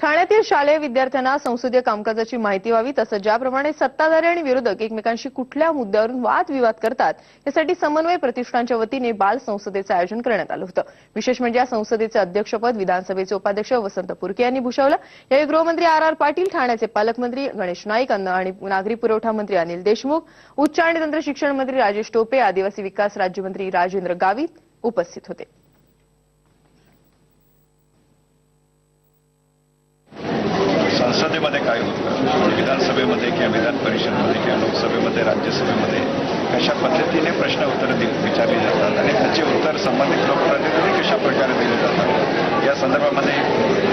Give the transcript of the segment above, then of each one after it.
ठाण्यातील शालेय विद्यार्थ्यांना संसदीय कामकाजाची माहिती व्हावी तसंच ज्याप्रमाणे सत्ताधारी आणि विरोधक एकमेकांशी कुठल्या मुद्द्यावरून वादविवाद करतात यासाठी समन्वय प्रतिष्ठानच्या वतीने बाल संसदेचं आयोजन करण्यात आलं होतं. विशेष म्हणजे या संसदेचे अध्यक्षपद विधानसभेचे उपाध्यक्ष वसंत पुरके यांनी भूषवलं. यावेळी गृहमंत्री आर आर पाटील ठाण्याचे पालकमंत्री गणेश नाईक अन्न आणि नागरी पुरवठा मंत्री अनिल देशमुख उच्च आणि तंत्र शिक्षण मंत्री राजेश टोपे आदिवासी विकास राज्यमंत्री राजेंद्र गावित उपस्थित होते. संसदेमध्ये काय होतं? विधानसभेमध्ये किंवा विधान परिषदमध्ये किंवा लोकसभेमध्ये राज्यसभेमध्ये कशा पद्धतीने प्रश्न उत्तर विचारली जातात आणि त्याचे उत्तर संबंधित लोकप्रतिनिधी कशा प्रकारे दिले जातात? या संदर्भामध्ये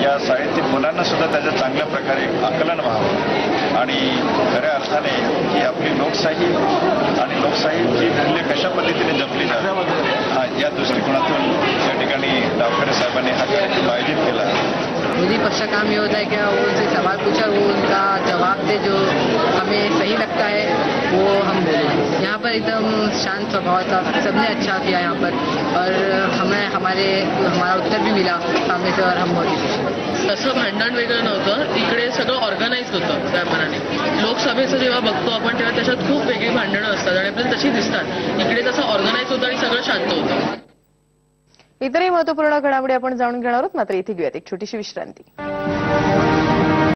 या शाळेतील मुलांना सुद्धा त्याचं चांगल्या प्रकारे आकलन व्हावं. आणि खऱ्या अर्थाने ही आपली लोकशाही आणि लोकशाहीची मूल्य कशा पद्धतीने जपली जातात हा या दृष्टिकोनातून या ठिकाणी डॉक्टर साहेबांनी हा कार्यक्रम आयोजित केला. विरोधी पक्ष का काम ये होता है कि वो उनसे सवाल पूछा वो उनका जवाब दे जो हमें सही लगता है वो हम बोलें। यहाँ पर एकदम शांत स्वभाव था सबने अच्छा किया यहाँ पर। और हमें हमारे हमारा उत्तर भी मिला सामने से और हम बहुत खुश तसं भांडण वेगळं नव्हतं इकडे सगळं ऑर्गनाईज होतं त्या मनाने लोकसभेचं जेव्हा बघतो आपण तेव्हा त्याच्यात खूप वेगळी भांडणं असतात आणि आपल्याला तशी दिसतात. इकडे तसं ऑर्गनाईज होतं आणि सगळं शांत होतं. इतरही महत्त्वपूर्ण घडामोडी आपण जाणून घेणार आहोत. मात्र इथे घेऊयात एक छोटीशी विश्रांती.